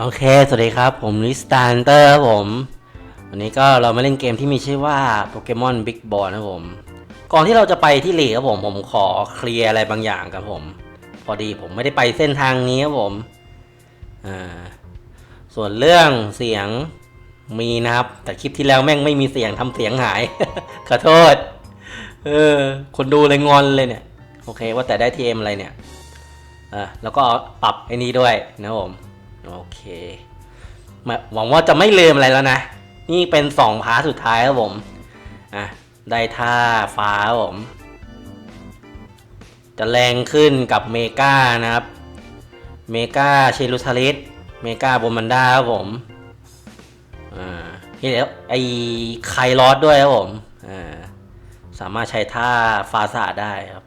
โอเค สวัสดีครับ ผมลิสตาร์เตอร์ครับผม วันนี้ก็เรามาเล่นเกมที่มีชื่อว่าโปเกมอนบิ๊กบอลนะผม ก่อนที่เราจะไปที่หลีครับผม ผมขอเคลียร์อะไรบางอย่างครับผม พอดีผมไม่ได้ไปเส้นทางนี้ครับผม อ่า ส่วนเรื่องเสียงมีนะครับ แต่คลิปที่แล้วแม่งไม่มีเสียงทำเสียงหาย ขอโทษ เออ คนดูเลยงอนเลยเนี่ย โอเค ว่าแต่ได้ทีเอ็มอะไรเนี่ย อ่าแล้วก็ปรับไอ้นี้ด้วยนะครับผม โอเคหวังว่าจะไม่ลืมอะไรแล้วนะ นี่เป็นสองพาร์ทสุดท้ายครับผมอะได้ท่าฟ้าผม จะแรงขึ้นกับเมกานะครับ เมกาเชลูทาริสเมกาโบมันดาครับผมอ่านี่แล้วไอ้ไคลอสด้วยครับผมอ่าสามารถใช้ท่าฟาสาได้ครับ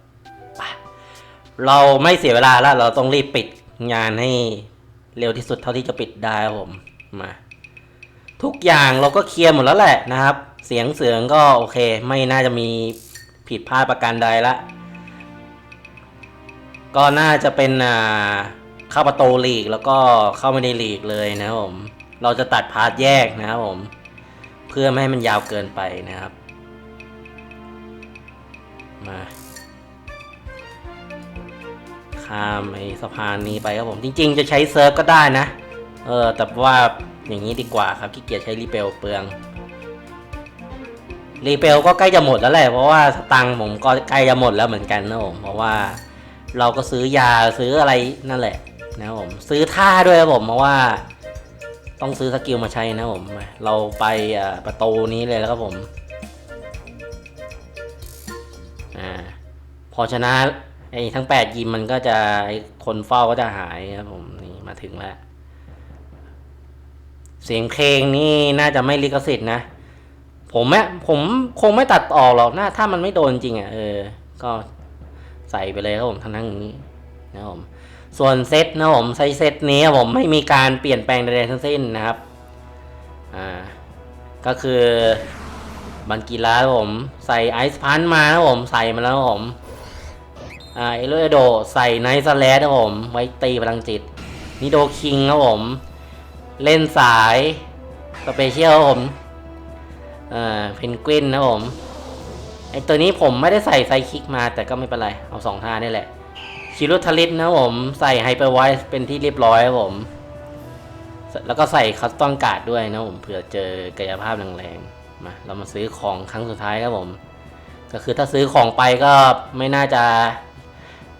เราไม่เสียเวลาแล้วเราต้องรีบปิดงานให้ เร็วที่สุดเท่าที่จะปิดได้ครับผมมาทุกอย่างเราก็เคลียร์หมดแล้วแหละนะครับ เสียงเสียงก็โอเค ไม่น่าจะมีผิดพลาดประการใดละ ก็น่าจะเป็นอ่าเข้าประตูลีกแล้วก็เข้าไม่ในลีกเลยนะครับผม เราจะตัดพาร์ทแยกนะครับผม เพื่อไม่ให้มันยาวเกินไปนะครับ มา ข้ามไอ้สะพานนี้ไปครับผม จริง ๆ จะใช้เซิร์ฟก็ได้นะ เออ แต่ว่าอย่างนี้ดีกว่าครับขี้เกียจใช้รีเปลเปลือง รีเปลก็ใกล้จะหมดแล้วแหละ เพราะว่าสตังค์ผมก็ใกล้จะหมดแล้วเหมือนกันนะผม เพราะว่าเราก็ซื้อยาซื้ออะไรนั่นแหละนะครับผม ซื้อท่าด้วยครับผม เพราะว่า ต้องซื้อสกิลมาใช้นะผม เราไปประตูนี้เลยแล้วครับผม อ่า พอชนะ ไอ้ทั้งแปดยิมมันก็จะไอ้คนเฝ้าก็จะหายครับผมนี่มาถึงแล้ว เสียงเพลงนี่น่าจะไม่ลิขสิทธิ์นะ ผมแม่ผมคงไม่ตัดออกหรอกนะถ้ามันไม่โดนจริงอะเออ ก็ใส่ไปเลยครับผมทั้งทั้งนี้นะครับผมส่วนเซตนะผมใช้เซตนี้ผมไม่มีการเปลี่ยนแปลงใดๆทั้งสิ้นนะครับอ่าก็คือบันกีฬาผมใส่ไอซ์พันมาครับผมใส่มาแล้วครับผม อ่าเอโรโดใส่ไนท์สแลดครับผม ไว้ตีพลังจิตนิโดคิงครับผม เล่นสายสเปเชียลครับผมอ่าเพนกวินนะผมไอตัวนี้ผมไม่ได้ใส่ไซคิกมาแต่ก็ไม่เป็นไร เอาสองท่านี่แหละชิรุทลิสนะผมใส่ไฮเปอร์ไวส์เป็นที่เรียบร้อยครับผม แล้วก็ใส่คัสตอมการ์ดด้วยนะผมเผื่อเจอกายภาพแรงๆมาเรามาซื้อของครั้งสุดท้ายครับผม ก็คือถ้าซื้อของไปก็ไม่น่าจะ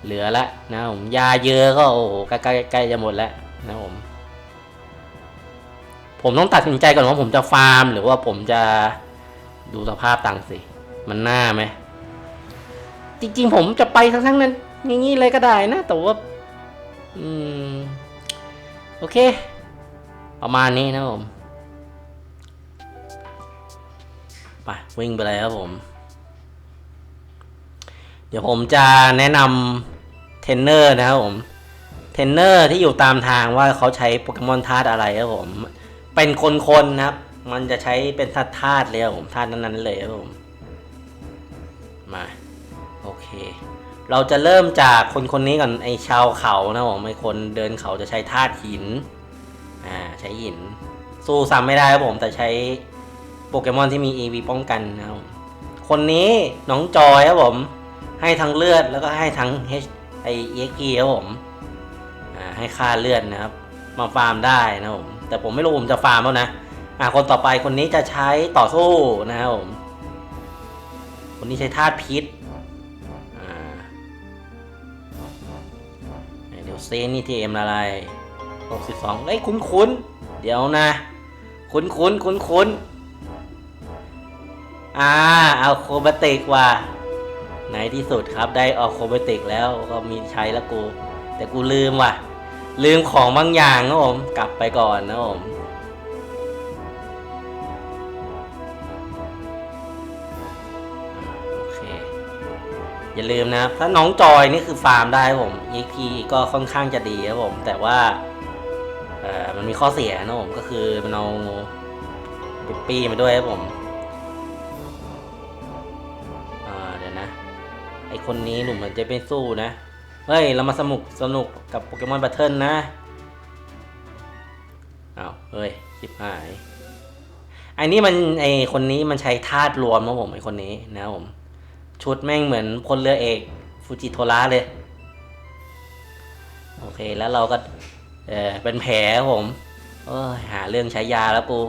เหลือละนะผมยาเยอะก็โอ้โหใกล้ๆใกล้จะหมดแล้วนะผม ผมต้องตัดสินใจก่อนว่าผมจะฟาร์ม หรือว่าผมจะดูสภาพตังสิ มันน่าไหม จริง ๆ ผมจะไปทั้งทั้งๆนั้นอย่างนี้เลยก็ได้นะ แต่ว่า อืม โอเค ประมาณนี้นะผม ไป วิ่งไปเลยครับผม เดี๋ยวผมจะแนะนำเทรนเนอร์นะครับผมเทรนเนอร์ที่อยู่ตามทางว่าเขาใช้โปเกมอนธาตุอะไรครับผมเป็นคนๆนะครับ มันจะใช้เป็นธาตุธาตุเลยครับผมธาตุนั้นๆเลยครับผมมาโอเค เราจะเริ่มจากคนคนนี้ก่อนไอชาวเขานะผมไอคนเดินเขาจะใช้ธาตุหินอ่าใช้หิน สู้ซ้ำไม่ได้ครับผม แต่ใช้โปเกมอนที่มี EV ป้องกันนะครับคนนี้น้องจอยครับผม ให้ทั้งเลือดแล้วก็ให้ทั้ง H ไอ EXP ครับผมอ่าให้ค่าเลือดนะครับ มาฟาร์มได้นะผมแต่ผมไม่รู้ผมจะฟาร์มแล้วนะอ่าคนต่อไปคนนี้จะใช้ต่อสู้นะครับผมคนนี้ใช้ธาตุพิษอ่าเดี๋ยวเซนนี่ทีเอ็มอะไรหกสิบสองเอ้ยคุ้นคุ้นเดี๋ยวนะ คุ้นคุ้นคุ้นคุ้นอ่าเอาโคบติกว่ะ ในที่สุดครับได้ออกโคเบติกแล้วก็มีใช้แล้วกู แต่กูลืมว่ะ ลืมของบางอย่างนะผมกลับไปก่อนนะผมโอเคอย่าลืมนะถ้าน้องจอยนี่คือฟาร์มได้ผม EP ก็ค่อนข้างจะดีครับผม แต่ว่าเออมันมีข้อเสียนะผมก็คือมันเอาปิปปี้มาด้วยครับผม ไอคนนี้หนุ่มมันจะไม่สู้นะ เฮ้ย เรามาสนุกสนุกกับโปเกมอนแบทเทิลนะอ้าวเฮ้ยชิบหายไอ้นี่มันไอคนนี้มันใช้ธาตุรวมครับผมไอคนนี้นะผม ชุดแม่งเหมือนพลเรือเอกฟูจิโทระเลย โอเคแล้วเราก็ เออเป็นแผลผมเออหาเรื่องใช้ยาแล้วกู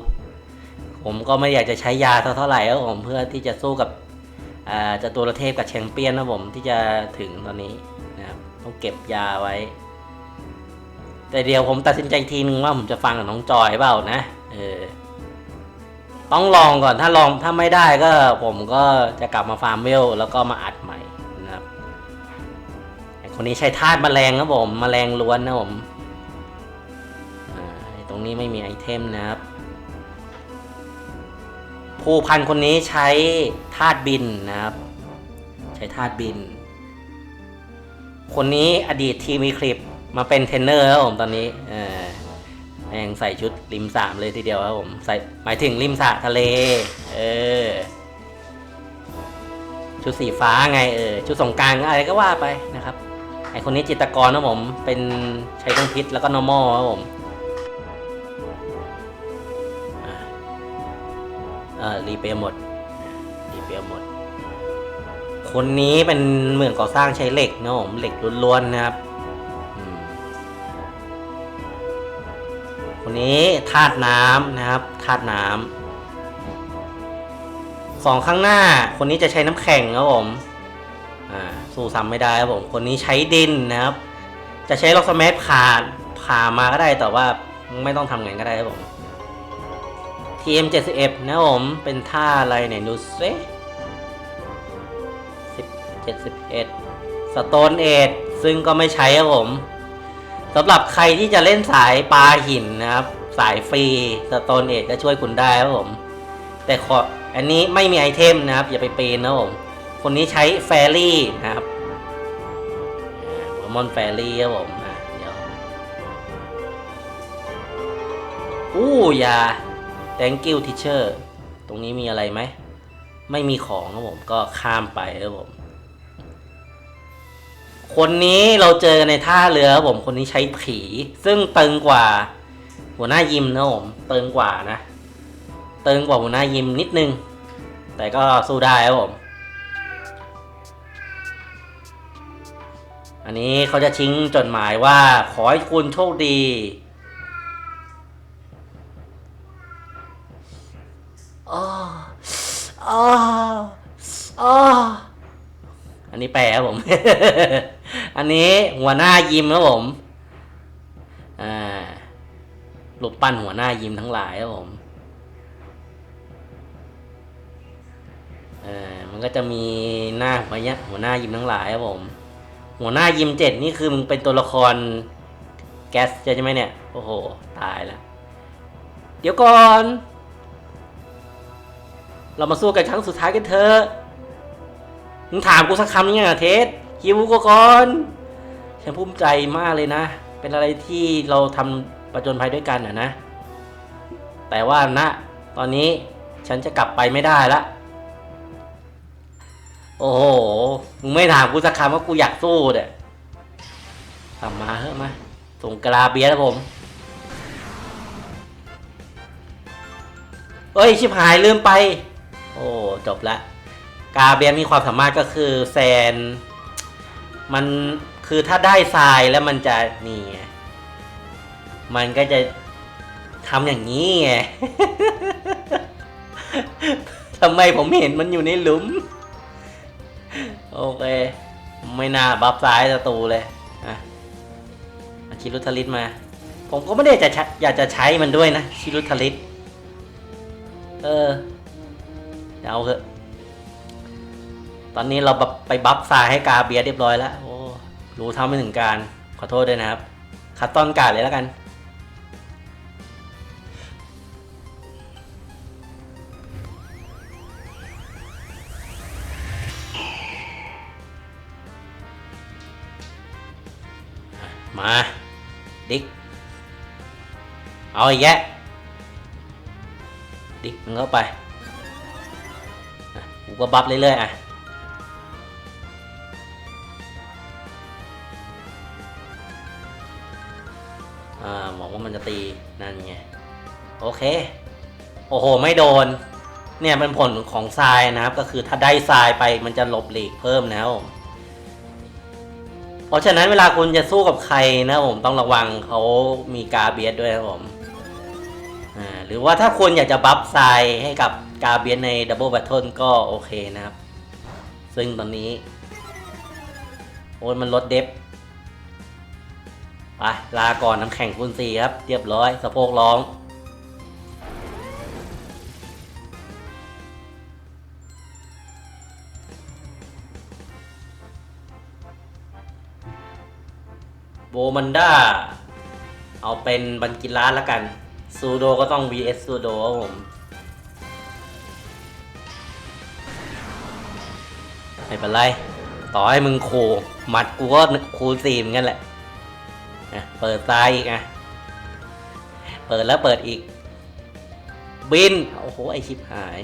ผมก็ไม่อยากจะใช้ยาเท่าเท่าไหร่ครับผมเพื่อที่จะสู้กับ อ่าจตุรเทพกับแชมเปี้ยนนะผมที่จะถึงตอนนี้นะครับต้องเก็บยาไว้ แต่เดี๋ยวผมตัดสินใจทีนึงว่าผมจะฟังกับน้องจอยเปล่านะเออต้องลองก่อนถ้าลองถ้าไม่ได้ก็ผมก็จะกลับมาฟาร์มเวลแล้วก็มาอัดใหม่นะครับคนนี้ใช้ธาตุแมลงครับผมแมลงล้วนนะผมตรงนี้ไม่มีไอเทมนะครับ ผู้พันคนนี้ใช้ธาตุบินนะครับ ใช้ธาตุบิน คนนี้อดีตทีมีคลิปมาเป็นเทรนเนอร์ครับผมตอนนี้เออแม่งใส่ชุดริมสามเลยทีเดียวครับผมใส่หมายถึงริมสระทะเล เออ ชุดสีฟ้าไงเออชุดสงการอะไรก็ว่าไปนะครับไอคนนี้จิตรกรนะผมเป็นใช้เครื่องพิษแล้วก็ normal ครับผม รีเปย์หมดรีเปย์หมด คนนี้เป็นเหมือนก่อสร้างใช้เหล็กนะผมเหล็กล้วนๆนะครับคนนี้ธาตุน้ำนะครับธาตุน้ำสองข้างหน้า คนนี้จะใช้น้ำแข็งครับผมสู้ซ้ำไม่ได้ครับผม คนนี้ใช้ดินนะครับ จะใช้ล็อกสมัผ่าผ่ามาก็ได้แต่ว่าไม่ต้องทำไงก็ได้ครับผม TM71 นะครับผมเป็นท่าอะไรเนี่ยดูซิสิบเจ็ดสิบเอ็ดสโตนเอดซึ่งก็ไม่ใช้ครับผมสำหรับใครที่จะเล่นสายปลาหินนะครับ สายฟรีสโตนเอดก็ช่วยคุณได้ครับผม แต่ขออันนี้ไม่มีไอเทมนะครับ อย่าไปปีนนะครับผมคนนี้ใช้แฟรี่นะครับมอนแฟรี่ครับผมอะเดี๋ยวอู้ยา thank you teacher ตรงนี้มีอะไรไหม ไม่มีของครับผมก็ข้ามไปครับผม คนนี้เราเจอในท่าเรือครับผมคนนี้ใช้ผี ซึ่งตึงกว่า หัวหน้ายิมนะผมตึงกว่านะตึงกว่าหัวหน้ายิมนิดนึง แต่ก็สู้ได้ครับผม อันนี้เขาจะชิงจดหมายว่าขอให้คุณโชคดี อ้ออ้ออ้ออันนี้แปลครับผม อันนี้หัวหน้ายิมครับผม อ่ารูปปั้นหัวหน้ายิมทั้งหลายครับผมเออมันก็จะมีหน้าหัวเนี้ยหัวหน้ายิมทั้งหลายครับผม หัวหน้ายิมเจ็ดนี่คือมึงเป็นตัวละครแก๊สใช่ไหมเนี่ย โอ้โห ตายแล้ว เดี๋ยวก่อน เรามาสู้กันครั้งสุดท้ายกันเถอะมึงถามกูสักคำยังไงเทสฮิวกูก่อนฉันภูมิใจมากเลยนะ เป็นอะไรที่เราทำประจนภัยด้วยกันอะนะ แต่ว่าณตอนนี้ฉันจะกลับไปไม่ได้ละโอ้โห มึงไม่ถามกูสักคำว่ากูอยากสู้เด้ทำมาเฮ้ยมา ส่งกราเบียแล้วผม เอ้ย ชิบหายลืมไป อ้จบละกาเบียมีความสามารถก็คือแซน มันคือถ้าได้ทรายแล้วมันจะนี่ไงมันก็จะทำอย่างนี้ไงทำไมผมเห็นมันอยู่ในหลุม โอเค ไม่น่าบัฟซ้ายศัตรูเลยอะชิรุทลิตมา ผมก็ไม่ได้จะใช้อยากจะใช้มันด้วยนะ ชิรุทลิต เออ เดี๋ยวเอาเถอะ ตอนนี้เราบัฟไปบัฟทรายให้กาเบียเรียบร้อยแล้ว โอ้ รู้เท่าไม่ถึงการ ขอโทษด้วยนะครับ คัดต้อนการดเลยแล้วกัน มา ดิกเอาอีกแยะดิกมันเข้าไป กูก็บัฟเรื่อยๆอะอ่าหวังว่ามันจะตีนั่นไง โอเค โอ้โห ไม่โดน เนี่ยเป็นผลของทรายนะครับ ก็คือถ้าได้ทรายไปมันจะหลบหลีกเพิ่มนะครับผมเพราะฉะนั้นเวลาคุณจะสู้กับใครนะผมต้องระวังเขามีกาเบียสด้วยนะผมอ่าหรือว่าถ้าคุณอยากจะบัฟทรายให้กับ กาเบียสในดับเบิลแบทเทิลก็โอเคนะครับ ซึ่งตอนนี้ โอ้มันลดเดฟไปลาก่อนน้ำแข็งคูณสี่ครับ เรียบร้อยสะโพกร้อง โบมันด้า เอาเป็นบันกิล้าแล้วกันซูโดก็ต้อง vs ซูโดครับผม ไม่เป็นไร ต่อให้มึงขู่หมัดกูก็คูณสี่เหมือนกันแหละนะเปิดซ้ายอีกอะเปิดแล้วเปิดอีก บิน โอ้โห ไอชิบหาย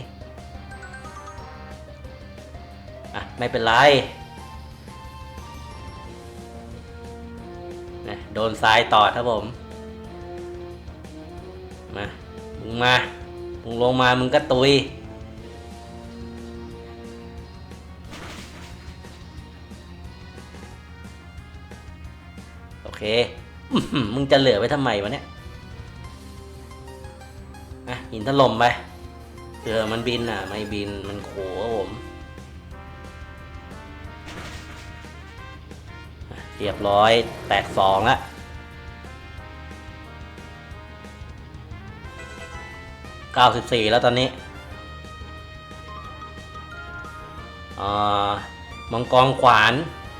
อะ ไม่เป็นไรนะโดนซ้ายต่อครับผม มา มึงมา มึงลงมา มึงก็ตุย เค มึงจะเหลือไว้ทำไมวะเนี่ยอะหินถล่มไปเผื่อมันบินอะ ไม่บินมันโขครับผมเรียบร้อยแตกสองละเก้าสิบสี่แล้วตอนนี้อ่ามังกรขวาน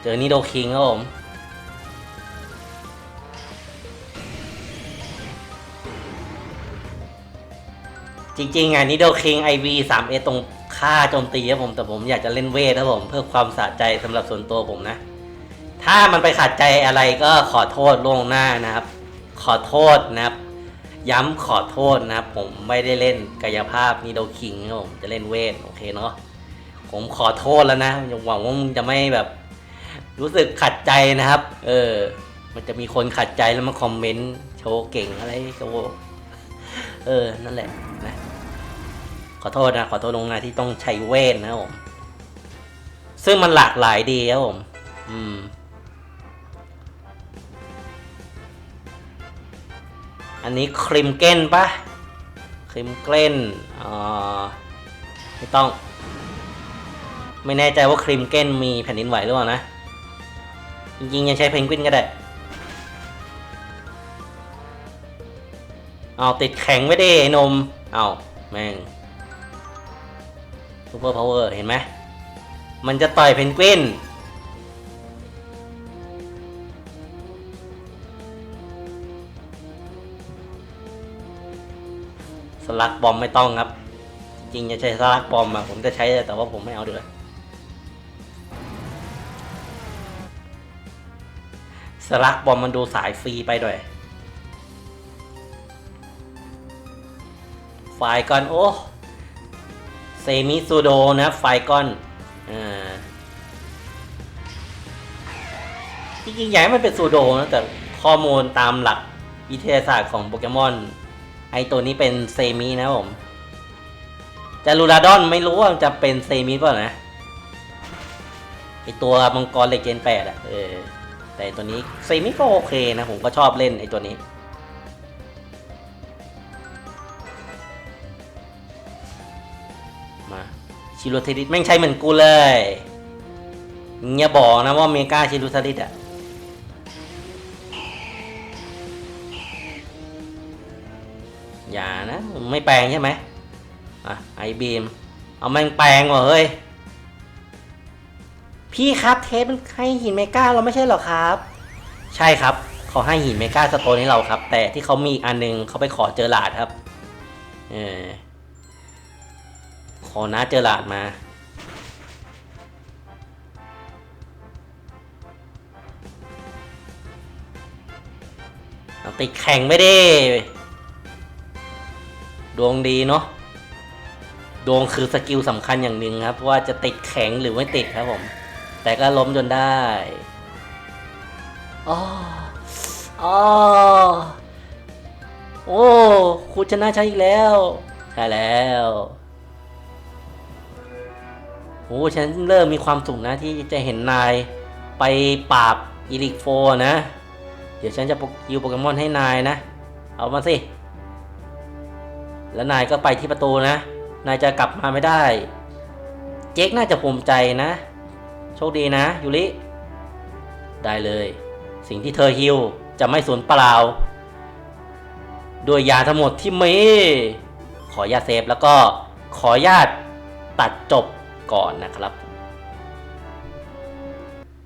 เจอนิโดคิงครับผม จริงๆอะนิโดคิงไอวีสามเอตรงค่าโจมตีครับผมแต่ผมอยากจะเล่นเวทครับผมเพื่อความสะใจสำหรับส่วนตัวผมนะ ถ้ามันไปขัดใจอะไรก็ขอโทษล่วงหน้านะครับ ขอโทษนะครับ ย้ำขอโทษนะครับผมไม่ได้เล่นกายภาพนิโดคิงครับผมจะเล่นเวทโอเคเนาะผมขอโทษแล้วนะหวังว่ามึงจะไม่แบบ รู้สึกขัดใจนะครับ เออ มันจะมีคนขัดใจแล้วมาคอมเมนต์โชว์เก่งอะไรโชว์เออ นั่นแหละ อโทษนะ ขอโทษลงนาที่ต้องใช้เวทนะผม ซึ่งมันหลากหลายดีครับผม อืม อันนี้ครีมเก้นปะครีมเก้นอ่าไม่ต้อง ไม่แน่ใจว่าครีมเก้นมีแผ่นดินไหวหรือเปล่านะ จริงๆ ยังใช้เพนกวินก็ได้เอาติดแข็งไว้ดิไอ้นม เอาแม่ง ซูเปอร์พาวเวอร์เห็นไหมมันจะต่อยเพนกวินสลักบอมไม่ต้องครับ จริงจะใช้สลักบอมอะผมจะใช้แต่ว่าผมไม่เอาเดือสลักบอมมันดูสายฟรีไปด้วยไฟล์ก้อนโอ้ เซมิซูโดนะไฟก้อนอ่าจริงๆอยากให้มันเป็นซูโดนะแต่ข้อมูลตามหลักวิทยาศาสตร์ของโปเกมอน ไอตัวนี้เป็นเซมินะผมจะลูราดอนไม่รู้ว่าจะเป็นเซมิเปล่านะไอตัวมังกรเลกเจนแปดอะเออแต่ตัวนี้เซมิก็โอเคนะ ผมก็ชอบเล่นไอตัวนี้ ชิโรเทริสแม่งใช้เหมือนกูเลยอย่าบอกนะว่าเมกาชิโรเทริสอะอย่านะ ไม่แปลงใช่ไหมอะไอบีมเอาแม่งแปลงว่ะเฮ้ย พี่ครับเทสมันให้หินเมกาเราไม่ใช่หรอครับ ใช่ครับเขาให้หินเมกาสโตนให้เราครับ แต่ที่เขามีอีกอันนึงเขาไปขอเจอหลาดครับ เออ อน้าเจอหลาดมา ติดแข่งไม่ได้ ดวงดีเนาะ ดวงคือสกิลสำคัญอย่างหนึ่งครับ ว่าจะติดแข็งหรือไม่ติดครับผม แต่ก็ล้มจนได้อ๋ออ๋อโอ้ คุณชนะใช้อีกแล้ว ใช่แล้ว โอ้ฉันเริ่มมีความสุขนะที่จะเห็นนายไปปราบอีลิกโฟนะ เดี๋ยวฉันจะยิวโปเกมอนให้นายนะ เอามาสิ แล้วนายก็ไปที่ประตูนะ นายจะกลับมาไม่ได้ เจ๊กน่าจะภูมิใจนะ โชคดีนะยูริ ได้เลย สิ่งที่เธอฮิวจะไม่สูญเปล่า ด้วยยาทั้งหมดที่มี ขออนุญาตเซฟแล้วก็ขอญาตตัดจบ ก่อนนะครับ